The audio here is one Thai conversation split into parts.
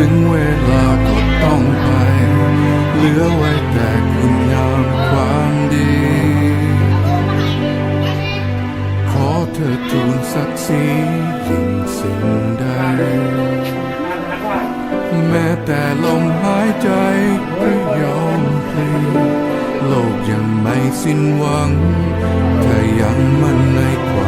ถึงเวลาก็ต้องไป เหลือไว้แต่คุณงามความดี ขอเธอทูลศักดิ์ศรียิ่งสิ่งใด แม้แต่ลมหายใจก็ยอมพลีโลกยังไม่สิ้นหวังถ้ายังมั่นในความ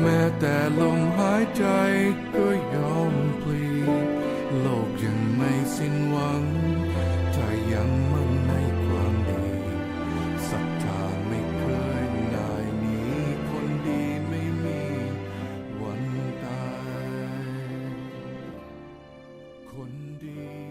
แม้แต่ลมหายใจก็ยอมพลีโลกยังไม่สิ้นหวังถ้ายังมั่นในความดีศรัทธาไม่เคยนายหนีคนดีไม่มีวันตายคนดี